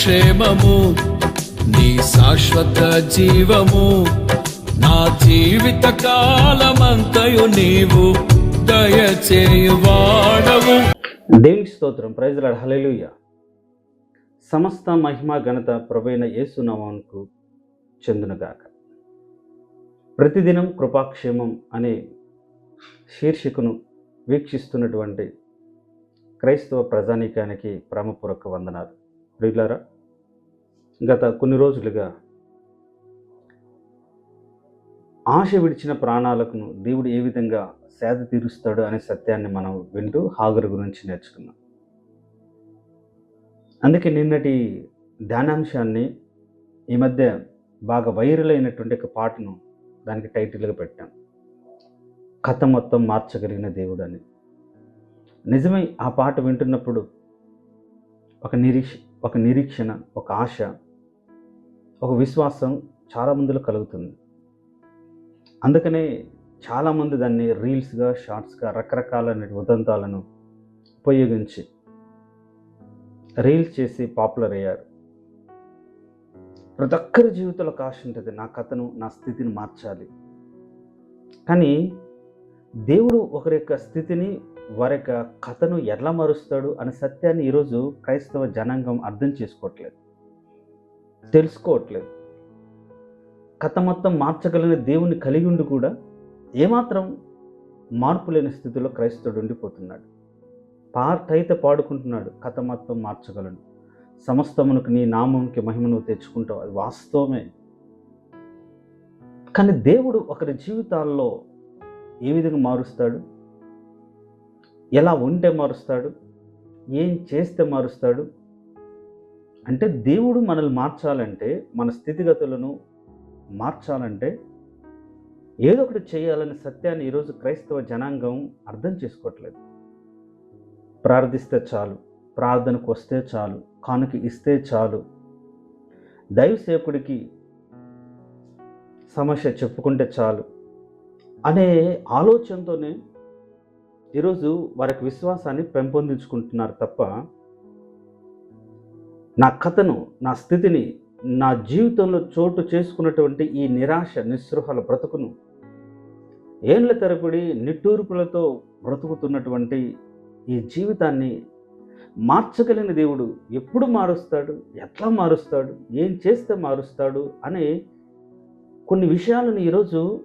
క్షేమము నీ శాశ్వత జీవము నా జీవిత కాలమంతయు నీవు దయచేయువాడవు దేవునికి స్తోత్రం. ప్రజల హలెలుయ సమస్త మహిమ ఘనత ప్రభైన యేసునామానికి చెందునుగాక. ప్రతిదినం కృపాక్షేమం అనే శీర్షికను వీక్షిస్తున్నటువంటి క్రైస్తవ ప్రజానీకానికి ప్రేమపూర్వక వందనాలు. ప్రియులారా గత కొన్ని రోజులుగా ఆశ విడిచిన ప్రాణాలకు దేవుడు ఏ విధంగా సేద తీరుస్తాడు అనే సత్యాన్ని మనం వింటూ హాగరు గురించి నేర్చుకున్నాం. అందుకే నిన్నటి ధ్యానాంశాన్ని ఈ మధ్య బాగా వైరల్ అయినటువంటి ఒక పాటను దానికి టైటిల్గా పెట్టాం. కథ మొత్తం మార్చగలిగిన దేవుడు అని. నిజమే ఆ పాట వింటున్నప్పుడు ఒక నిరీక్ష ఒక నిరీక్షణ ఒక ఆశ ఒక విశ్వాసం చాలామందిలో కలుగుతుంది. అందుకనే చాలామంది దాన్ని రీల్స్గా షార్ట్స్గా రకరకాల ఉదంతాలను ఉపయోగించి రీల్స్ చేసి పాపులర్ అయ్యారు. ప్రతి ఒక్కరి జీవితంలో కాశ ఉంటుంది నా కథను నా స్థితిని మార్చాలి. కానీ దేవుడు ఒకరి యొక్క స్థితిని వారి యొక్క కథను ఎలా మారుస్తాడు అనే సత్యాన్ని ఈరోజు క్రైస్తవ జనాంగం అర్థం చేసుకోవట్లేదు. తెలుసుకోవట్లేదు. కథ మొత్తం మార్చగలిగిన దేవుని కలిగి ఉండి కూడా ఏమాత్రం మార్పు లేని స్థితిలో క్రైస్తవుడు ఉండిపోతున్నాడు. పాట అయితే పాడుకుంటున్నాడు కథ మొత్తం మార్చగలను సమస్తమునకు నీ నామంకి మహిమను తెచ్చుకుంటావు అది వాస్తవమే. కానీ దేవుడు ఒకరి జీవితాల్లో ఏ విధంగా మారుస్తాడు? ఎలా ఉంటే మారుస్తాడు? ఏం చేస్తే మారుస్తాడు? అంటే దేవుడు మనల్ని మార్చాలంటే మన స్థితిగతులను మార్చాలంటే ఏదో ఒకటి చేయాలనే సత్యాన్ని ఈరోజు క్రైస్తవ జనాంగం అర్థం చేసుకోవట్లేదు. ప్రార్థిస్తే చాలు ప్రార్థనకు వస్తే చాలు కానుక ఇస్తే చాలు. దైవ సేవకుడికి సమస్య చెప్పుకుంటే చాలు అనే ఆలోచనతోనే ఈరోజు వారికి విశ్వాసాన్ని పెంపొందించుకుంటున్నారు తప్ప నా కథను నా స్థితిని నా జీవితంలో చోటు చేసుకున్నటువంటి ఈ నిరాశ నిస్పృహల బ్రతుకును ఏండ్ల తరబడి నిట్టూర్పులతో బ్రతుకుతున్నటువంటి ఈ జీవితాన్ని మార్చగలిగిన దేవుడు ఎప్పుడు మారుస్తాడు? ఎట్లా మారుస్తాడు? ఏం చేస్తే మారుస్తాడు? అనే కొన్ని విషయాలను ఈరోజు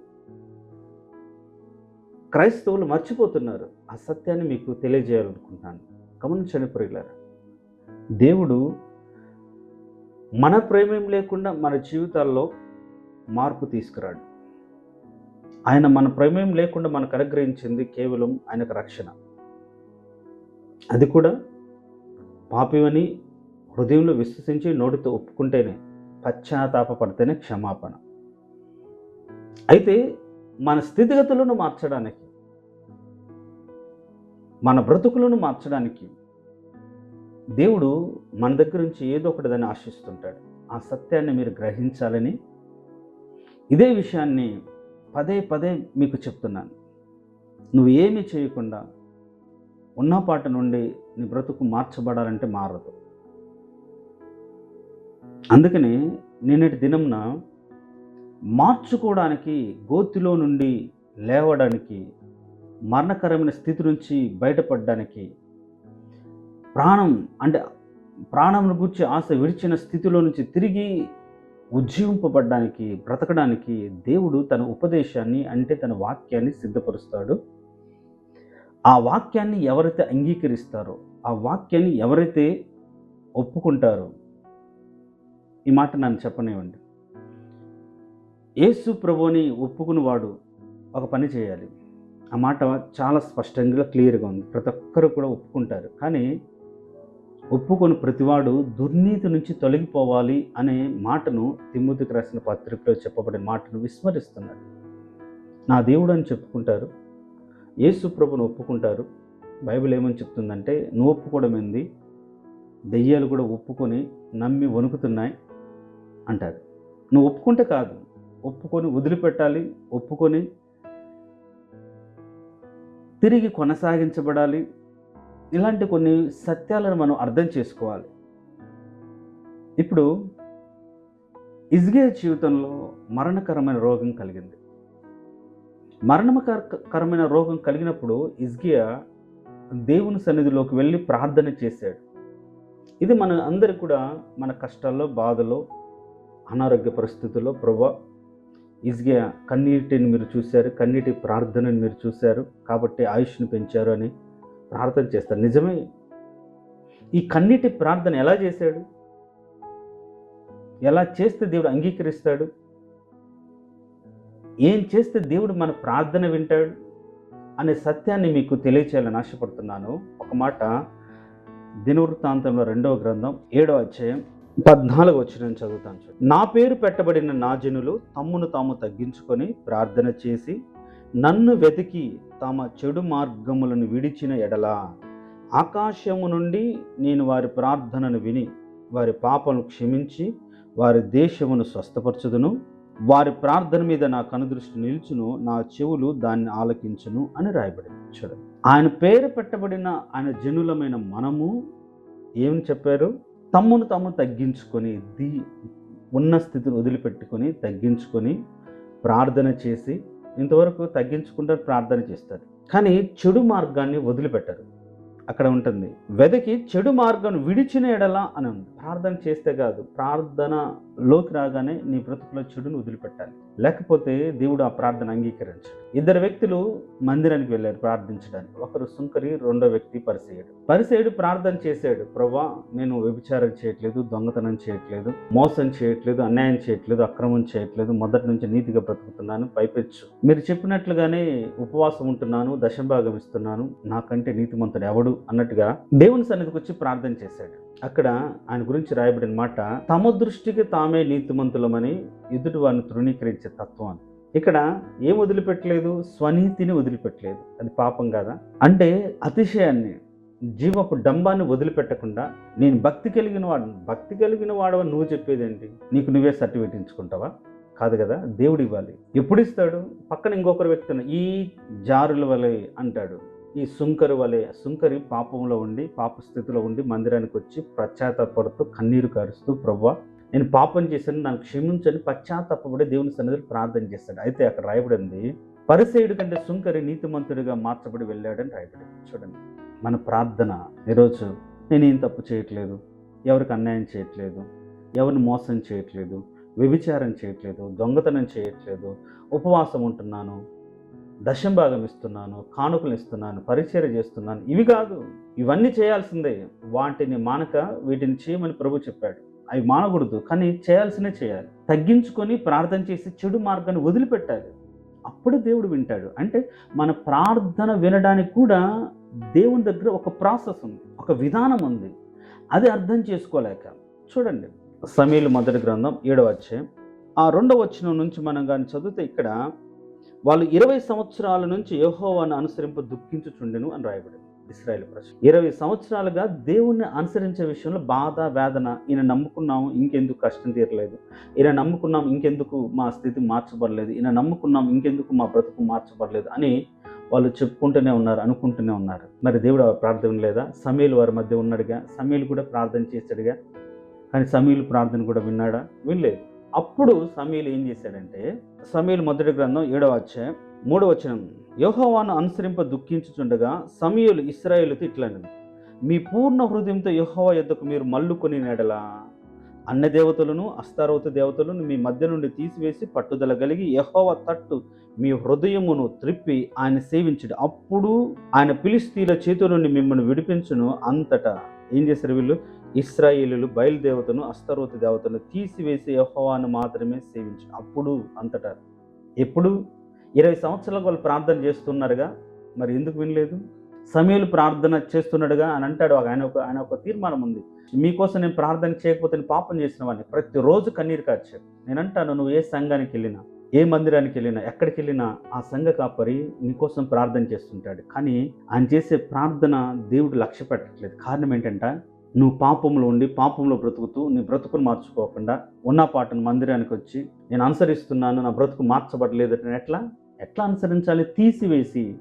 క్రైస్తవులు మర్చిపోతున్నారు. ఆ సత్యాన్ని మీకు తెలియజేయాలనుకుంటున్నాను గమనించండి ప్రియులారా. దేవుడు మన ప్రేమేం లేకుండా మన జీవితాల్లో మార్పు తీసుకురాడు. ఆయన మన ప్రేమేం లేకుండా మనకు అనుగ్రహించింది కేవలం ఆయనకు రక్షణ. అది కూడా పాపివని హృదయంలో విశ్వసించి నోటితో ఒప్పుకుంటేనే పశ్చాత్తాప పడితేనే క్షమాపణ. అయితే మన స్థితిగతులను మార్చడానికి మన బ్రతుకులను మార్చడానికి దేవుడు మన దగ్గర నుంచి ఏదో ఒకటి దాన్ని ఆశిస్తుంటాడు. ఆ సత్యాన్ని మీరు గ్రహించాలని ఇదే విషయాన్ని పదే పదే మీకు చెప్తున్నాను. నువ్వు ఏమీ చేయకుండా ఉన్నపాట నుండి నీ బ్రతుకు మార్చబడాలంటే మారదు. అందుకని నిన్నటి దినంన మార్చుకోవడానికి గోతిలో నుండి లేవడానికి మరణకరమైన స్థితి నుంచి బయటపడడానికి ప్రాణం అంటే ప్రాణం గురించి ఆశ విడిచిన స్థితిలో నుంచి తిరిగి ఉజ్జీవింపబడడానికి బ్రతకడానికి దేవుడు తన ఉపదేశాన్ని అంటే తన వాక్యాన్ని సిద్ధపరుస్తాడు. ఆ వాక్యాన్ని ఎవరైతే అంగీకరిస్తారో ఆ వాక్యాన్ని ఎవరైతే ఒప్పుకుంటారో ఈ మాట నన్ను చెప్పనివ్వండి. యేసు ప్రభుని ఒప్పుకున్నవాడు ఒక పని చేయాలి. ఆ మాట చాలా స్పష్టంగా క్లియర్గా ఉంది. ప్రతి ఒక్కరు కూడా ఒప్పుకుంటారు. కానీ ఒప్పుకొని ప్రతివాడు దుర్నీతి నుంచి తొలగిపోవాలి అనే మాటను తిమ్మతికి రాసిన పత్రికలో చెప్పబడిన మాటను విస్మరిస్తున్నారు. నా దేవుడు అని చెప్పుకుంటారు. యేసు ప్రభును ఒప్పుకుంటారు. బైబిల్ ఏమని చెప్తుందంటే నువ్వు ఒప్పుకోవడం ఏంది? దెయ్యాలు కూడా ఒప్పుకొని నమ్మి వణుకుతున్నాయి అంటారు. నువ్వు ఒప్పుకుంటే కాదు ఒప్పుకొని వదిలిపెట్టాలి ఒప్పుకొని తిరిగి కొనసాగించబడాలి ఇలాంటి కొన్ని సత్యాలను మనం అర్థం చేసుకోవాలి. ఇప్పుడు ఇజ్గే జీవితంలో మరణకరమైన రోగం కలిగింది. మరణకరమైన రోగం కలిగినప్పుడు ఇజ్గియా దేవుని సన్నిధిలోకి వెళ్ళి ప్రార్థన చేశాడు. ఇది మన అందరికి కూడా మన కష్టాల్లో బాధలో అనారోగ్య పరిస్థితుల్లో ప్రభా ఇజ్గియా కన్నీటిని మీరు చూశారు కన్నీటి ప్రార్థనని మీరు చూశారు కాబట్టి ఆయుష్ని పెంచారు అని ప్రార్థన చేస్తారు. నిజమే? ఈ కన్నీటి ప్రార్థన ఎలా చేశాడు? ఎలా చేస్తే దేవుడు అంగీకరిస్తాడు? ఏం చేస్తే దేవుడు మన ప్రార్థన వింటాడు? అనే సత్యాన్ని మీకు తెలియచేయాలని ఆశపడుతున్నాను. ఒక మాట దినవృత్తాంతంలో రెండవ గ్రంథం ఏడవ అధ్యాయం పద్నాలుగు వచ్చిన చదువుతాను నా పేరు పెట్టబడిన నా జనులు తమ్మును తాము తగ్గించుకొని ప్రార్థన చేసి నన్ను వెతికి తమ చెడు మార్గములను విడిచిన ఎడల ఆకాశము నుండి నేను వారి ప్రార్థనను విని వారి పాపను క్షమించి వారి దేశమును స్వస్థపరచుదును. వారి ప్రార్థన మీద నా కనుదృష్టి నిలుచును నా చెవులు దాన్ని ఆలకించును అని రాయబడింది. చూడండి. ఆయన పేరు పెట్టబడిన ఆయన జనులమైన మనము ఏం చెప్పారు? తమ్మును తాము తగ్గించుకొని ది ఉన్న స్థితిని వదిలిపెట్టుకొని తగ్గించుకొని ప్రార్థన చేసి ఇంతవరకు తగ్గించుకుంటారు ప్రార్థన చేస్తారు. కానీ చెడు మార్గాన్ని వదిలిపెట్టరు. అక్కడ ఉంటుంది వెదకి చెడు మార్గం విడిచిన ఎడలా అని ఉంది. ప్రార్థన చేస్తే కాదు ప్రార్థనలోకి రాగానే నీ బ్రతుకులో చెడును వదిలిపెట్టాలి. లేకపోతే దేవుడు ఆ ప్రార్థన అంగీకరించాడు. ఇద్దరు వ్యక్తులు మందిరానికి వెళ్ళారు ప్రార్థించడానికి. ఒకరు సుంకరి రెండో వ్యక్తి పరిసేయుడు. పరిసేయుడు ప్రార్థన చేశాడు. ప్రభా నేను వ్యభిచారం చేయట్లేదు దొంగతనం చేయట్లేదు మోసం చేయట్లేదు అన్యాయం చేయట్లేదు అక్రమం చేయట్లేదు మొదటి నుంచి నీతిగా బ్రతుకుతున్నాను పైపెచ్చు. మీరు చెప్పినట్లుగానే ఉపవాసం ఉంటున్నాను దశభాగం ఇస్తున్నాను నాకంటే నీతిమంతుడు ఎవడు? అన్నట్టుగా దేవుని సన్నిధికి వచ్చి ప్రార్థన చేశాడు. అక్కడ ఆయన గురించి రాయబడిన మాట తమ దృష్టికి తామే నీతిమంతులమని ఎదుటి వారిని తృణీకరించే తత్వం అని ఇక్కడ ఏం వదిలిపెట్టలేదు? స్వనీతిని వదిలిపెట్టలేదు. అది పాపం కాదా? అంటే అతిశయాన్ని జీవపు డంబాన్ని వదిలిపెట్టకుండా నేను భక్తి కలిగిన వాడు భక్తి కలిగిన వాడవ నువ్వు చెప్పేదేంటి? నీకు నువ్వే సర్టిఫికేట్ ఇచ్చుకుంటావా కాదు కదా దేవుడు ఇవ్వాలి. ఎప్పుడు ఇస్తాడు? పక్కన ఇంకొకరు వ్యక్తి ఈ జారుల వలె అంటాడు. ఈ సుంకరు వలె సుంకరి పాపంలో ఉండి పాప స్థితిలో ఉండి మందిరానికి వచ్చి పశ్చాత్తాపడుతూ కన్నీరు కారుస్తూ ప్రవ్వా నేను పాపం చేశాను నన్ను క్షమించని పశ్చాత్తాపడి దేవుని సన్నిధిలో ప్రార్థన చేస్తాడు అయితే అక్కడ రాయబడింది పరిసేయుడు కంటే సుంకరి నీతిమంతుడిగా మార్చబడి వెళ్ళాడని రాయబడింది. చూడండి మన ప్రార్థన ఈరోజు నేను ఏం తప్పు చేయట్లేదు? ఎవరికి అన్యాయం చేయట్లేదు? ఎవరిని మోసం చేయట్లేదు? వ్యభిచారం చేయట్లేదు? దొంగతనం చేయట్లేదు? ఉపవాసం ఉంటున్నాను? దశం భాగం ఇస్తున్నాను కానుకలు ఇస్తున్నాను పరిచయం చేస్తున్నాను. ఇవి కాదు ఇవన్నీ చేయాల్సిందే. వాటిని మానక వీటిని చేయమని ప్రభు చెప్పాడు. అవి మానకూడదు కానీ చేయాల్సినే చేయాలి. తగ్గించుకొని ప్రార్థన చేసి చెడు మార్గాన్ని వదిలిపెట్టాలి. అప్పుడు దేవుడు వింటాడు. అంటే మన ప్రార్థన వినడానికి కూడా దేవుని దగ్గర ఒక ప్రాసెస్ ఉంది ఒక విధానం ఉంది. అది అర్థం చేసుకోలేక. చూడండి సమీలు మొదటి గ్రంథం ఏడవ వచ్చే ఆ రెండవ వచ్చిన నుంచి మనం కానీ చదివితే ఇక్కడ వాళ్ళు ఇరవై సంవత్సరాల నుంచి యహోవాను అనుసరింప దుఃఖించుచుండెను అని రాయబడింది. ఇస్రాయల్ ప్రశ్న ఇరవై సంవత్సరాలుగా దేవుణ్ణి అనుసరించే విషయంలో బాధ వేదన ఈయన నమ్ముకున్నాము ఇంకెందుకు కష్టం తీరలేదు. ఈయన నమ్ముకున్నాం ఇంకెందుకు మా స్థితి మార్చబడలేదు. ఈయన నమ్ముకున్నాం ఇంకెందుకు మా బ్రతుకు మార్చబడలేదు అని వాళ్ళు చెప్పుకుంటూనే ఉన్నారు అనుకుంటూనే ఉన్నారు. మరి దేవుడు ఆ ప్రార్థన లేదా సమీలు వారి మధ్య ఉన్నాడుగా సమీలు కూడా ప్రార్థన చేశాడుగా. కానీ సమీలు ప్రార్థన కూడా విన్నాడా? వినలేదు. అప్పుడు సమీలు ఏం చేశాడంటే సమీలు మొదటి గ్రంథం ఏడవ అధ్యాయం మూడవ వచనం యెహోవాను అనుసరింప దుఃఖించుచుండగా సమీయులు ఇస్రాయేలుతో ఇట్లనెను మీ పూర్ణ హృదయంతో యెహోవా యొద్దకు మీరు మల్లుకొని నెడలా? అన్న దేవతలను అస్తారోత దేవతలను మీ మధ్య నుండి తీసివేసి పట్టుదల కలిగి యహోవ తట్టు మీ హృదయమును త్రిప్పి ఆయన సేవించడు. అప్పుడు ఆయన పిలిస్తీల చేతుల నుండి మిమ్మల్ని విడిపించును అంతటా. ఏం చేశారు వీళ్ళు? ఇస్రాయిలు బయలుదేవతను అస్తరోత దేవతను తీసివేసి యహోవాను మాత్రమే సేవించు. అప్పుడు అంతటా. ఎప్పుడు? ఇరవై సంవత్సరాలకు వాళ్ళు ప్రార్థన చేస్తున్నారుగా. మరి ఎందుకు వినలేదు? సమయలు ప్రార్థన చేస్తున్నాడుగా అని అంటాడు ఆయన ఒక ఆయన ఒక తీర్మానం ఉంది. మీకోసం నేను ప్రార్థన చేయకపోతే నేను పాపం చేసిన వాడిని. ప్రతిరోజు కన్నీరు కార్చాడు నేను అంటాను నువ్వు ఏ సంఘానికి వెళ్ళినా ఏ మందిరానికి వెళ్ళినా ఎక్కడికి వెళ్ళినా ఆ సంఘ కాపరి నీకోసం ప్రార్థన చేస్తుంటాడు. కానీ ఆయన చేసే ప్రార్థన దేవుడు లక్ష్య పెట్టట్లేదు కారణం ఏంటంటే నువ్వు పాపంలో ఉండి పాపంలో బ్రతుకుతూ నీ బ్రతుకును మార్చుకోకుండా ఉన్న పాటను మందిరానికి వచ్చి నేను అనుసరిస్తున్నాను నా బ్రతుకు మార్చబడలేదు ఎట్లా? ఎట్లా అనుసరించాలి? తీసివేసి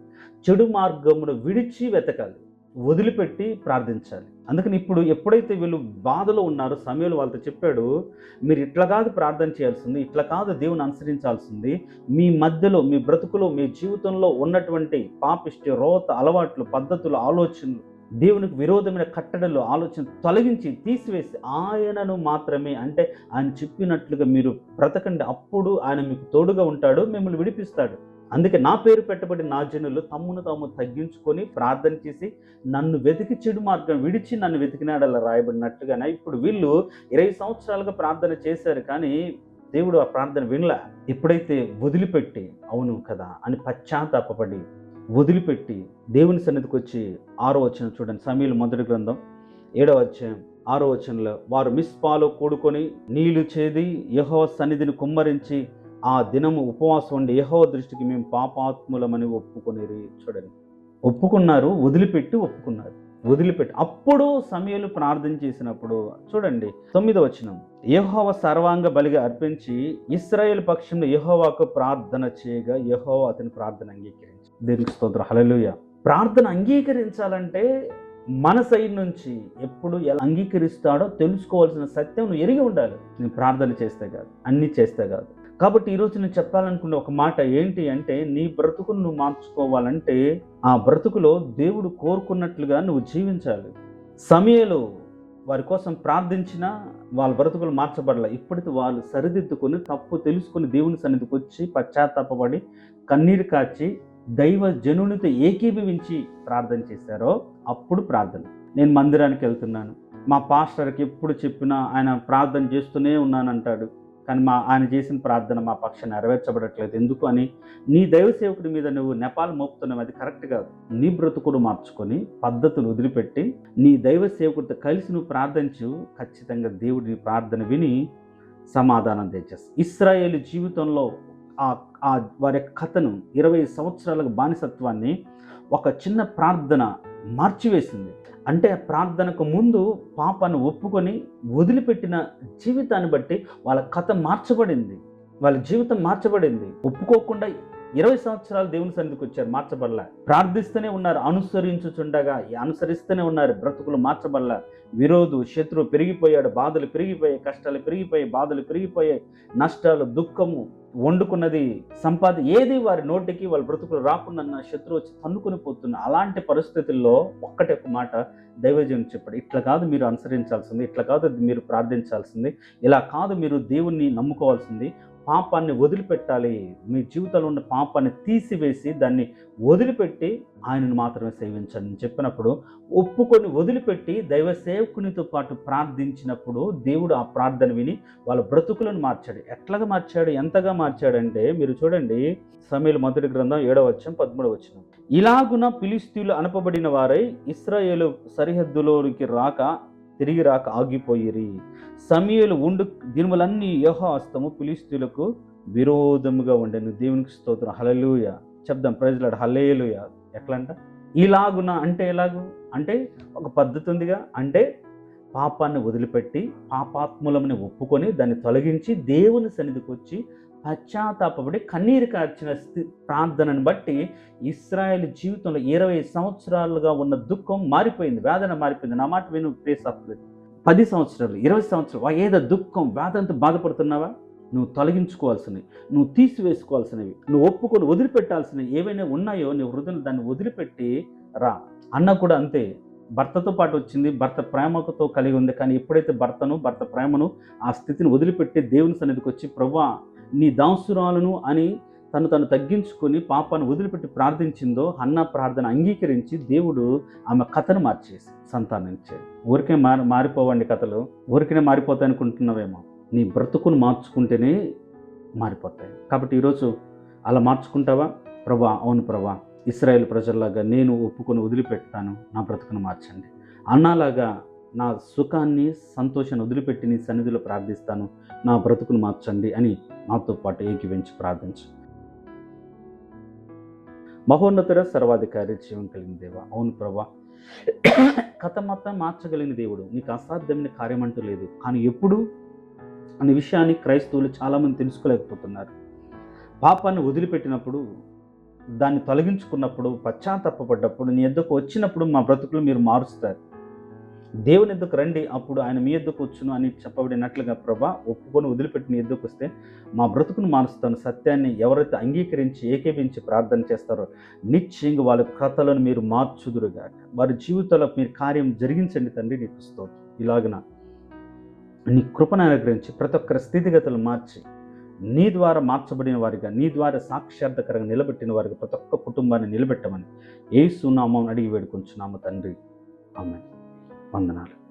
చెడు మార్గమును విడిచి వెతకాలి. వదిలిపెట్టి ప్రార్థించాలి. అందుకని ఇప్పుడు ఎప్పుడైతే వీళ్ళు బాధలో ఉన్నారో సమయంలో వాళ్ళతో చెప్పాడు మీరు ఇట్లా కాదు ప్రార్థన చేయాల్సింది ఇట్లా కాదు దేవుని అనుసరించాల్సింది. మీ మధ్యలో మీ బ్రతుకులో మీ జీవితంలో ఉన్నటువంటి పాపిష్టి రోత అలవాట్లు పద్ధతులు ఆలోచనలు దేవునికి విరోధమైన కట్టడలు ఆలోచన తొలగించి తీసివేసి ఆయనను మాత్రమే అంటే ఆయన చెప్పినట్లుగా మీరు బ్రతకండి. అప్పుడు ఆయన మీకు తోడుగా ఉంటాడు మిమ్మల్ని విడిపిస్తాడు. అందుకే నా పేరు పెట్టబడి నా జనులు తమ్మును తాము తగ్గించుకొని ప్రార్థన చేసి నన్ను వెతికి చెడు మార్గం విడిచి నన్ను వెతికినాడలా రాయబడినట్టుగానే ఇప్పుడు వీళ్ళు ఇరవై సంవత్సరాలుగా ప్రార్థన చేశారు కానీ దేవుడు ఆ ప్రార్థన వినలా. ఎప్పుడైతే వదిలిపెట్టి అవును కదా అని పశ్చాత్తాపడి వదిలిపెట్టి దేవుని సన్నిధికి వచ్చి ఆరో వచనం చూడండి. సమీలు మొదటి గ్రంథం ఏడవ అధ్యాయం ఆరో వచనంలో వారు మిస్పాలో కూడుకొని నీళ్ళు చేది యహో సన్నిధిని కుమ్మరించి ఆ దినము ఉపవాసం ఉండి యహో దృష్టికి మేము పాపాత్ములమని ఒప్పుకొనిరి. చూడండి. ఒప్పుకున్నారు వదిలిపెట్టి ఒప్పుకున్నారు. వదిలిపెట్టి అప్పుడు సమయలు ప్రార్థన చేసినప్పుడు చూడండి తొమ్మిదో వచనం యహోవ సర్వాంగ బలిగా అర్పించి ఇస్రాయేల్ పక్షంలో యహోవాకు ప్రార్థన చేయగా యహోవ అతని ప్రార్థన అంగీకరించి దేవునికి స్తోత్ర. హలలుయ ప్రార్థన అంగీకరించాలంటే మన సైడ్ నుంచి ఎప్పుడు ఎలా అంగీకరిస్తాడో తెలుసుకోవాల్సిన సత్యం నువ్వు ఎరిగి ఉండాలి. నేను ప్రార్థన చేస్తే కాదు అన్నీ చేస్తే కాదు. కాబట్టి ఈరోజు నేను చెప్పాలనుకునే ఒక మాట ఏంటి అంటే నీ బ్రతుకును నువ్వు మార్చుకోవాలంటే ఆ బ్రతుకులో దేవుడు కోరుకున్నట్లుగా నువ్వు జీవించాలి. సమయంలో వారి కోసం ప్రార్థించినా వాళ్ళ బ్రతుకులు మార్చబడలే. ఇప్పటికి వాళ్ళు సరిదిద్దుకొని తప్పు తెలుసుకొని దేవుని సన్నిధికి వచ్చి పశ్చాత్తాపడి కన్నీరు కాచి దైవ జనునితో ఏకీభవించి ప్రార్థన చేశారో అప్పుడు ప్రార్థన. నేను మందిరానికి వెళ్తున్నాను. మా పాస్టర్కి ఎప్పుడు చెప్పినా ఆయన ప్రార్థన చేస్తూనే ఉన్నానంటాడు. కానీ మా ఆయన చేసిన ప్రార్థన మా పక్షం నెరవేర్చబడట్లేదు. ఎందుకు అని నీ దైవ సేవకుడి మీద నువ్వు నెపాల్ మోపుతున్నావు. అది కరెక్ట్ కాదు. నీ బ్రతుకుడు మార్చుకొని పద్ధతులు వదిలిపెట్టి నీ దైవ సేవకుడితో కలిసి నువ్వు ప్రార్థించు. ఖచ్చితంగా దేవుడి ప్రార్థన విని సమాధానం తెచ్చేస్తా. ఇస్రాయేల్ జీవితంలో ఆ వారి యొక్క కథను ఇరవై సంవత్సరాలకు బానిసత్వాన్ని ఒక చిన్న ప్రార్థన మార్చివేసింది. అంటే ఆ ప్రార్థనకు ముందు పాపాన్ని ఒప్పుకొని వదిలిపెట్టిన జీవితాన్ని బట్టి వాళ్ళ కథ మార్చబడింది. వాళ్ళ జీవితం మార్చబడింది. ఒప్పుకోకుండా ఇరవై సంవత్సరాలు దేవుని సన్నిధికి వచ్చారు మార్చబడలా. ప్రార్థిస్తూనే ఉన్నారు అనుసరించుచుండగా అనుసరిస్తూనే ఉన్నారు బ్రతుకులు మార్చబడలా. విరోధు శత్రువు పెరిగిపోయాడు బాధలు పెరిగిపోయాయి కష్టాలు పెరిగిపోయాయి బాధలు పెరిగిపోయాయి నష్టాలు దుఃఖము వండుకున్నది సంపాద ఏది వారి నోటికి వాళ్ళ బ్రతుకులు రాకుండా శత్రువు వచ్చి తన్నుకుని పోతున్న అలాంటి పరిస్థితుల్లో ఒక్కటే ఒక మాట దైవజయం చెప్పాడు. ఇట్లా కాదు మీరు అనుసరించాల్సింది ఇట్లా కాదు మీరు ప్రార్థించాల్సింది ఇలా కాదు మీరు దేవుణ్ణి నమ్ముకోవాల్సింది పాపాన్ని వదిలిపెట్టాలి. మీ జీవితంలో ఉన్న పాపాన్ని తీసివేసి దాన్ని వదిలిపెట్టి ఆయనను మాత్రమే సేవించండి అని చెప్పినప్పుడు ఒప్పుకొని వదిలిపెట్టి దైవ సేవకునితో పాటు ప్రార్థించినప్పుడు దేవుడు ఆ ప్రార్థన విని వాళ్ళ బ్రతుకులను మార్చాడు. ఎట్లాగా మార్చాడు? ఎంతగా మార్చాడంటే మీరు చూడండి సమీల మొదటి గ్రంథం ఏడవ వచ్చం పదమూడవ వచ్చిన ఇలాగున పిలిస్తీలు అనపబడిన వారై ఇస్రాయేలు సరిహద్దులోనికి రాక తిరిగి రాక ఆగిపోయిరి. సమయలు ఉండు దినములన్నీ యహో హస్తము ఫిలిస్తీన్లకు విరోధముగా ఉండెను. దేవునికి స్తోత్రం. హలలుయ చెప్దాం. ప్రజలాడు హలేలుయ ఎట్లా అంట ఇలాగున అంటే ఎలాగు? అంటే ఒక పద్ధతి ఉందిగా. అంటే పాపాన్ని వదిలిపెట్టి పాపాత్ములమని ఒప్పుకొని దాన్ని తొలగించి దేవుని సన్నిధికి వచ్చి పశ్చాత్తాపడి కన్నీరు కార్చిన స్థి ప్రార్థనను బట్టి ఇస్రాయేల్ జీవితంలో ఇరవై సంవత్సరాలుగా ఉన్న దుఃఖం మారిపోయింది. వేదన మారిపోయింది. నా మాట విను ప్లేస్ పది సంవత్సరాలు ఇరవై సంవత్సరాలు ఏదో దుఃఖం వేదనతో బాధపడుతున్నావా? నువ్వు తొలగించుకోవాల్సినవి నువ్వు తీసివేసుకోవాల్సినవి నువ్వు ఒప్పుకొని వదిలిపెట్టాల్సినవి ఏవైనా ఉన్నాయో నీ హృదయం దాన్ని వదిలిపెట్టి రా. అన్న కూడా అంతే. భర్తతో పాటు వచ్చింది భర్త ప్రేమతో కలిగి ఉంది. కానీ ఎప్పుడైతే భర్తను భర్త ప్రేమను ఆ స్థితిని వదిలిపెట్టి దేవుని సన్నిధికి వచ్చి ప్రభా నీ దాంసురాలను అని తను తను తగ్గించుకొని పాపాన్ని వదిలిపెట్టి ప్రార్థించిందో అన్న ప్రార్థన అంగీకరించి దేవుడు ఆమె కథను మార్చేసి సంతానం ఇచ్చాడు. ఊరికే మారి మారిపోవండి కథలు. ఊరికనే మారిపోతాయి అనుకుంటున్నావేమో. నీ బ్రతుకును మార్చుకుంటేనే మారిపోతాయి. కాబట్టి ఈరోజు అలా మార్చుకుంటావా? ప్రభా అవును ప్రభా. ఇస్రాయేల్ ప్రజల్లాగా నేను ఒప్పుకొని వదిలిపెడతాను నా బ్రతుకును మార్చండి. అన్నలాగా నా సుఖాన్ని సంతోషాన్ని వదిలిపెట్టి నీ సన్నిధిలో ప్రార్థిస్తాను. నా బ్రతుకును మార్చండి అని నాతో పాటు ఏకీవించి ప్రార్థించు. మహోన్నతర సర్వాధికారి జీవం కలిగిన దేవ అవును ప్రభా. కథ మొత్తం మార్చగలిగిన దేవుడు. నీకు అసాధ్యమైన కార్యం అంటూ లేదు. కానీ ఎప్పుడు అనే విషయాన్ని క్రైస్తవులు చాలామంది తెలుసుకోలేకపోతున్నారు. పాపాన్ని వదిలిపెట్టినప్పుడు దాన్ని తొలగించుకున్నప్పుడు పశ్చాత్తపడ్డప్పుడు నీ ఎద్దకు వచ్చినప్పుడు మా బ్రతుకులు మీరు మారుస్తారు. దేవుని ఎద్దుకు రండి అప్పుడు ఆయన మీ ఎద్దుకు వచ్చును అని చెప్పబడినట్లుగా ప్రభా ఒప్పుకొని వదిలిపెట్టి మీ ఎద్దుకు వస్తే మా బ్రతుకును మారుస్తాను. సత్యాన్ని ఎవరైతే అంగీకరించి ఏకీపించి ప్రార్థన చేస్తారో నిశ్చయంగా వాళ్ళ కథలను మీరు మార్చుదురుగా వారి జీవితంలో మీరు కార్యం జరిగించండి తండ్రి నీకు స్తోత్రం. ఇలాగన నీ కృపను అనుగ్రహించి ప్రతి ఒక్కరి స్థితిగతులు మార్చి నీ ద్వారా మార్చబడిన వారిగా నీ ద్వారా సాక్షార్థకరంగా నిలబెట్టిన వారికి ప్రతి ఒక్క కుటుంబాన్ని నిలబెట్టమని ఏ సునామం అడిగి వేడుకొంచున్నాము తండ్రి. ఆమె వందనాలు.